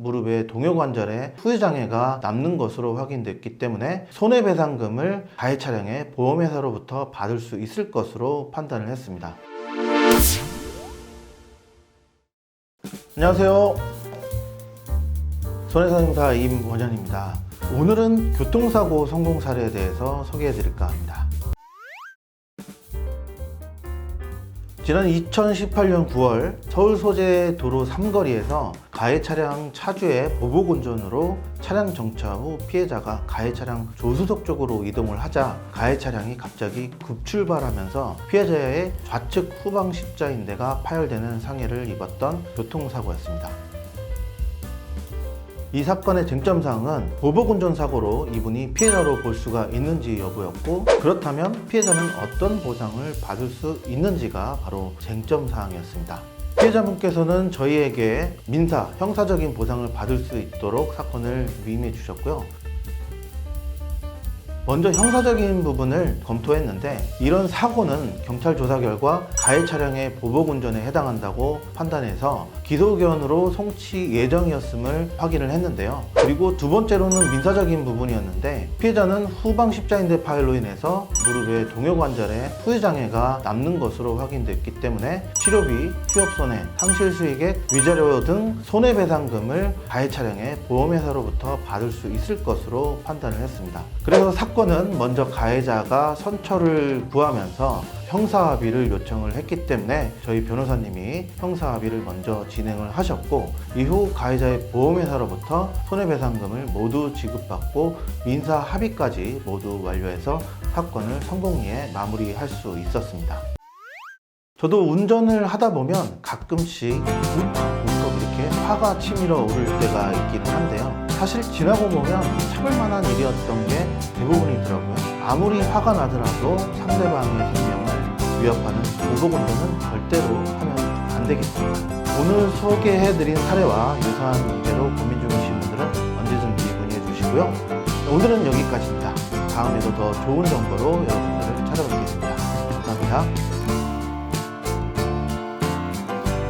무릎의 동요관절에 후유장애가 남는 것으로 확인됐기 때문에 손해배상금을 가해 차량의 보험회사로부터 받을 수 있을 것으로 판단을 했습니다. 안녕하세요. 손해상사 임원현입니다. 오늘은 교통사고 성공 사례에 대해서 소개해 드릴까 합니다. 지난 2018년 9월 서울 소재 도로 삼거리에서 가해 차량 차주의 보복 운전으로 차량 정차 후 피해자가 가해 차량 조수석 쪽으로 이동을 하자 가해 차량이 갑자기 급출발하면서 피해자의 좌측 후방 십자인대가 파열되는 상해를 입었던 교통사고였습니다. 이 사건의 쟁점 사항은 보복운전 사고로 이분이 피해자로 볼 수가 있는지 여부였고 그렇다면 피해자는 어떤 보상을 받을 수 있는지가 바로 쟁점 사항이었습니다. 피해자분께서는 저희에게 민사, 형사적인 보상을 받을 수 있도록 사건을 위임해 주셨고요. 먼저 형사적인 부분을 검토했는데 이런 사고는 경찰 조사 결과 가해 차량의 보복 운전에 해당한다고 판단해서 기소 의견으로 송치 예정이었음을 확인을 했는데요. 그리고 두 번째로는 민사적인 부분이었는데 피해자는 후방 십자인대 파열로 인해서 무릎의 동요관절에 후유 장애가 남는 것으로 확인됐기 때문에 치료비, 휴업 손해, 상실 수익액, 위자료 등 손해배상금을 가해 차량의 보험회사로부터 받을 수 있을 것으로 판단을 했습니다. 그래서 사 건은 먼저 가해자가 선처를 구하면서 형사합의를 요청을 했기 때문에 저희 변호사님이 형사합의를 먼저 진행을 하셨고 이후 가해자의 보험회사로부터 손해배상금을 모두 지급받고 민사 합의까지 모두 완료해서 사건을 성공리에 마무리할 수 있었습니다. 저도 운전을 하다 보면 가끔씩 울컥울컥 이렇게 화가 치밀어 오를 때가 있기는 한데요. 사실 지나고 보면 참을 만한 일이었던 게 대부분이더라고요. 아무리 화가 나더라도 상대방의 생명을 위협하는 보복운전은 절대로 하면 안 되겠습니다. 오늘 소개해드린 사례와 유사한 문제로 고민 중이신 분들은 언제든지 문의해 주시고요. 오늘은 여기까지입니다. 다음에도 더 좋은 정보로 여러분들을 찾아뵙겠습니다. 감사합니다.